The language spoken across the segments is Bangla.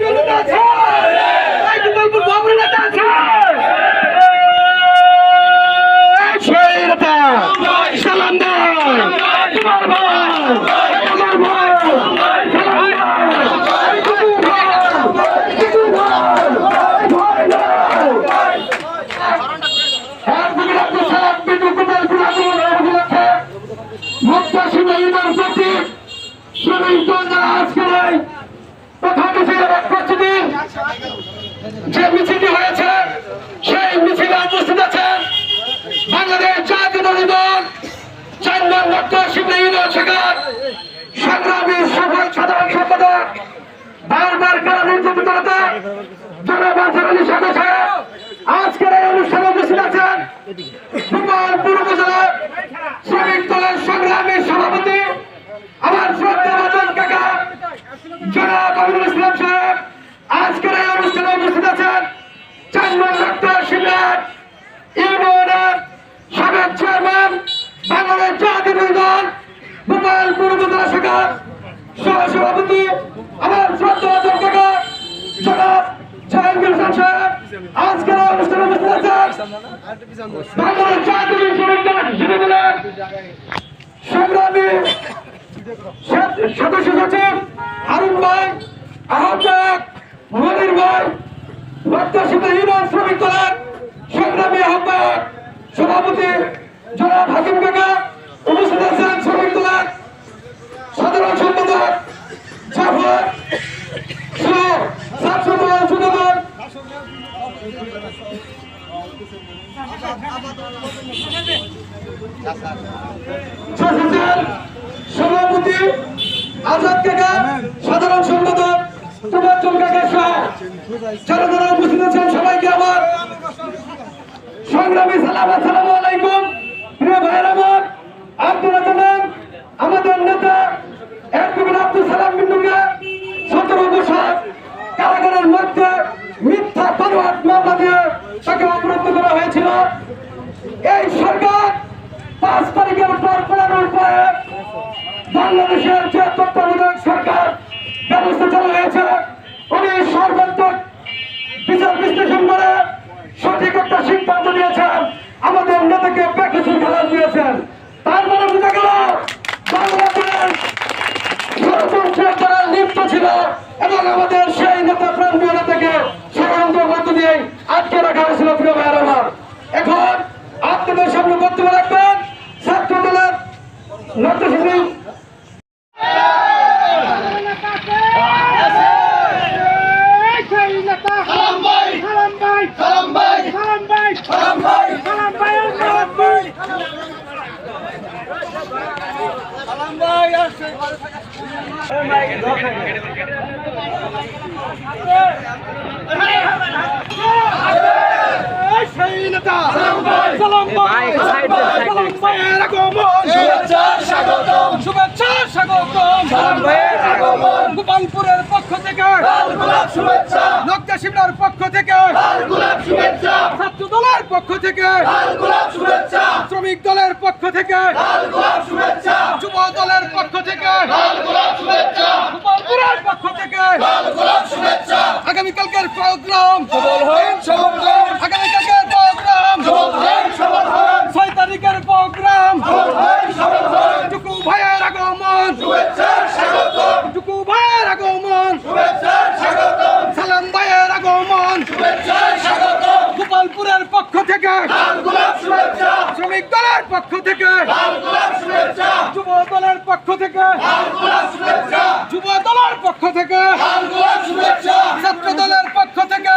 জনতা ছাড় যে মিছিলটি হয়েছে, সেই মিছিলে উপস্থিত আছেন বাংলাদেশ জাতীয় দল চন্দন ডক্টর শিবনাইন শেখার সংগ্রামী সফল সাধারণ সম্পাদক, বারবার কারা নির্যাতিত নেতা জনাব আনসার আলী সাদা সাহেব আজকের এই অনুষ্ঠানে উপস্থিত আছেন গোপালপুর উপজেলার শ্রমিক দলের সংগ্রামী সভাপতি আমার শ্রদ্ধা বাদন কাকা জনাব আমিনুল ইসলাম সাহেব আজকের এই অনুষ্ঠানে উপস্থিত আছেন চান্দন ডক্টর শিবনাথ ইউনিয়নের সাবেক চেয়ারম্যান বাংলাদেশ জাতীয় দল গোপালপুর সহসভাপতি, আমার শ্রদ্ধা জনাব জাহাঙ্গীর হোসেন সাহেব, আজকের অনুষ্ঠানে উপস্থিত আছেন জাতীয় সংগ্রামী সদস্য সচিব ভাই আহ্বায়ক মনির ভাই, প্রত্যাশিত ইউনিয়ন শ্রমিক দলের সংগ্রামী আহ্বায়ক, সভাপতি জনাব হাকিম কাকা উপস্থিত আছেন। সাধারণ সম্পাদক জাফর সহ ছাত্র দল যুব সভাপতি আজাদ কাকা, সাধারণ সম্পাদক তুমাচল কাকা সহ যারা যারা উপস্থিত আছেন সবাইকে আমার। সংগ্রামী সালাম, আসসালামু আলাইকুম। প্রিয় ভাইয়ের আমার আপনারা জানেন আমাদের নেতা এরকম আব্দুল সালাম বিন্দুকে সতেরো বছর কারাগারের মধ্যে মিথ্যা পারোয়াট মামলা দিয়ে তাকে অবরুদ্ধ করা হয়েছিল এই সরকার পাঁচ তারিখের পর পড়ানোর পরে বাংলাদেশের যে তত্ত্বাবধায়ক সরকার ব্যবস্থা চালু হয়েছে, উনি সর্বাত্মক বিচার বিশ্লেষণ করে সঠিক একটা সিদ্ধান্ত নিয়েছেন। আমাদের নেতাকে প্যাকেজের খেলা দিয়েছেন। তার মানে বোঝা গেল বাংলাদেশ ষড়যন্ত্রের দ্বারা লিপ্ত ছিল এবং আমাদের সেই নেতা প্রান্তীয় নেতাকে ষড়যন্ত্রের মধ্য দিয়ে আটকে রাখা হয়েছিল এখন আপনাদের সামনে বক্তব্য রাখবেন ছাত্র গোপালপুরের পক্ষ থেকে শুভেচ্ছা শিমলার পক্ষ থেকে শুভেচ্ছা ছাত্র দলের পক্ষ থেকে শুভেচ্ছা শ্রমিক দলের পক্ষ থেকে প্রোগ্রাম। আগামীকালকে প্রোগ্রাম ছয় তারিখের প্রোগ্রাম। টুকু ভাইয়ের আগমন। টুকু ভাইয়ের আগমন। সালাম ভাইয়ের আগমন। গোপালপুরের পক্ষ থেকে। শ্রমিক দলের পক্ষ থেকে। যুব দলের পক্ষ থেকে। যুব দলের পক্ষ থেকে। ছাত্র দলের পক্ষ থেকে।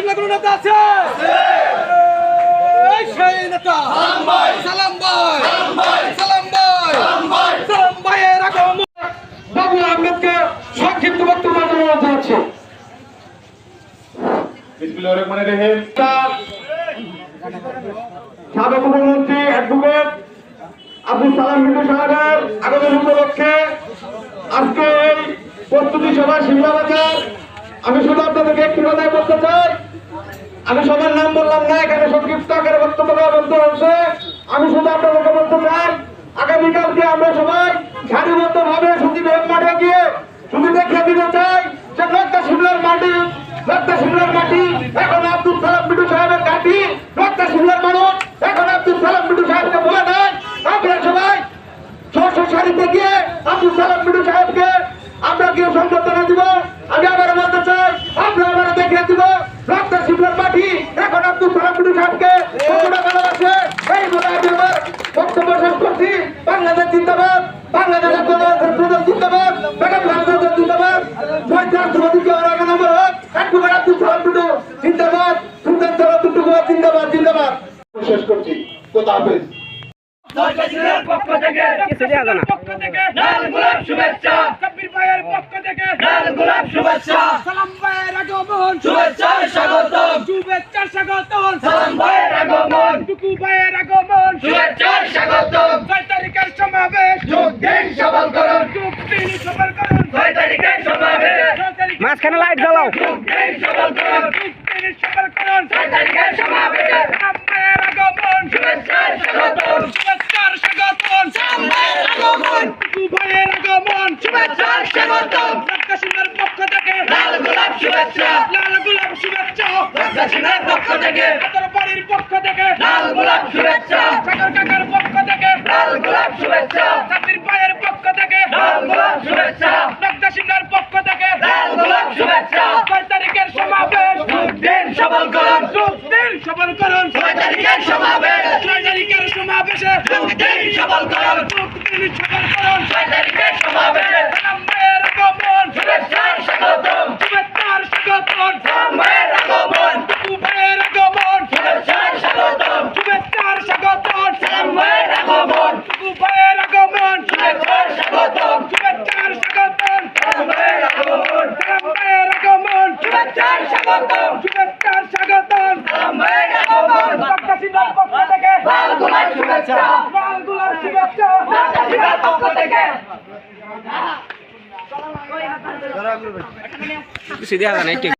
শিমলা কোন নেতা আছে? এই সেই নেতা। সালাম ভাই। সালাম ভাই। সালাম ভাই। সালাম ভাইয়ের আগমন বাবু আহমেদকে সংক্ষিপ্ত বক্তব্য অনুরোধ জানাচ্ছি বিসমিল্লাহির রহমানির রহিম। সাবেক প্রধানমন্ত্রী অ্যাডভোকেট আব্দুল সালাম মিন্টু সাহেবের আগমন উপলক্ষে আজকে এই প্রস্তুতি সভা সিমলা বাজার। আমি শুধু আপনাদেরকে একটি কথাই বলতে চাই আমি সবার নাম বললাম না, এখানে সংক্ষিপ্ত আকারে বক্তব্য দেওয়া বলতে হচ্ছে আমি শুধু আপনাদেরকে বলতে চাই, আগামীকালকে আমরা সবাই সারিবদ্ধ ভাবে সুদীপ মাঠে গিয়ে দেখিয়ে দিতে চাই। যে লক্ষ্য সিমলার মাটি লক্ষ্য সিমলার মাটি, এখন আব্দুল সালাম মিটু সাহেবের কাটি লক্ষ্য সিমলার মানুষ এখন আব্দুল সালাম মিটু সাহেবকে বলে নাই আপনারা সবাই ছোট সারিতে গিয়ে আব্দুল সালাম মিটু সাহেবকে আমরা গিয়ে সংবর্ধনা দিব আমি আবার বলতে চাই আমরা আবার দেখিয়ে দিব রক্ত শিবলার মাটি এখন আব্দুল সালাম মিটু সাহেবকে কতটা ভালোবাসে এই বলে আমি আমার বক্তব্য শেষ করছি বাংলাদেশ জিন্দাবাদ বাংলাদেশের প্রধান জিন্দাবাদ বেগম খালেদা জিন্দাবাদ শহীদ রাষ্ট্রপতিকে ওরা নম্বর হোক একবার আব্দুল সালাম মিটু জিন্দাবাদ সুলতান সালাতুল্লাহ জিন্দাবাদ জিন্দাবাদ। শেষ করছি। কোথা হাফেজ। সরকারের পক্ষ থেকে পক্ষ থেকে লাল গোলাপ শুভেচ্ছা। কবির ভাইয়ের পক্ষ থেকে লাল গোলাপ শুভেচ্ছা। সালাম ভাইয়ের আগমন। শুভেচ্ছা স্বাগতম। শুভেচ্ছা স্বাগতম। সালাম ভাইয়ের আগমন। টুকু ভাইয়ের আগমন। শুভেচ্ছা স্বাগতম। মাঝখানে লাইট জ্বালাও। পক্ষ থেকে লাল গোলাপ শুভেচ্ছা কাকার পক্ষ থেকে লাল গোলাপ শুভেচ্ছা। সবল করুন। ছয় তারিখের সমাবেশ ছয় তারিখের সমাবেশে দিন সবল করুন। দিন সবল করুন। ছয় তারিখের সমাবেশে। সালামের আগমন। শুভেচ্ছার স্বাগতম। শুভেচ্ছার স্বাগতম। সালামের আগমন। শুভের আগমন। শুভেচ্ছার স্বাগতম। শুভেচ্ছার স্বাগতম। সালামের আগমন। শুভের আগমন। শুভেচ্ছার স্বাগতম। শুভেচ্ছার স্বাগতম। সালামের আগমন। সালামের আগমন। শুভেচ্ছার স্বাগতম। প্রকাশিতার পক্ষ থেকে লাল শুভেচ্ছা লাল শুভেচ্ছা প্রকাশিতার পক্ষ থেকে সিধে হাজার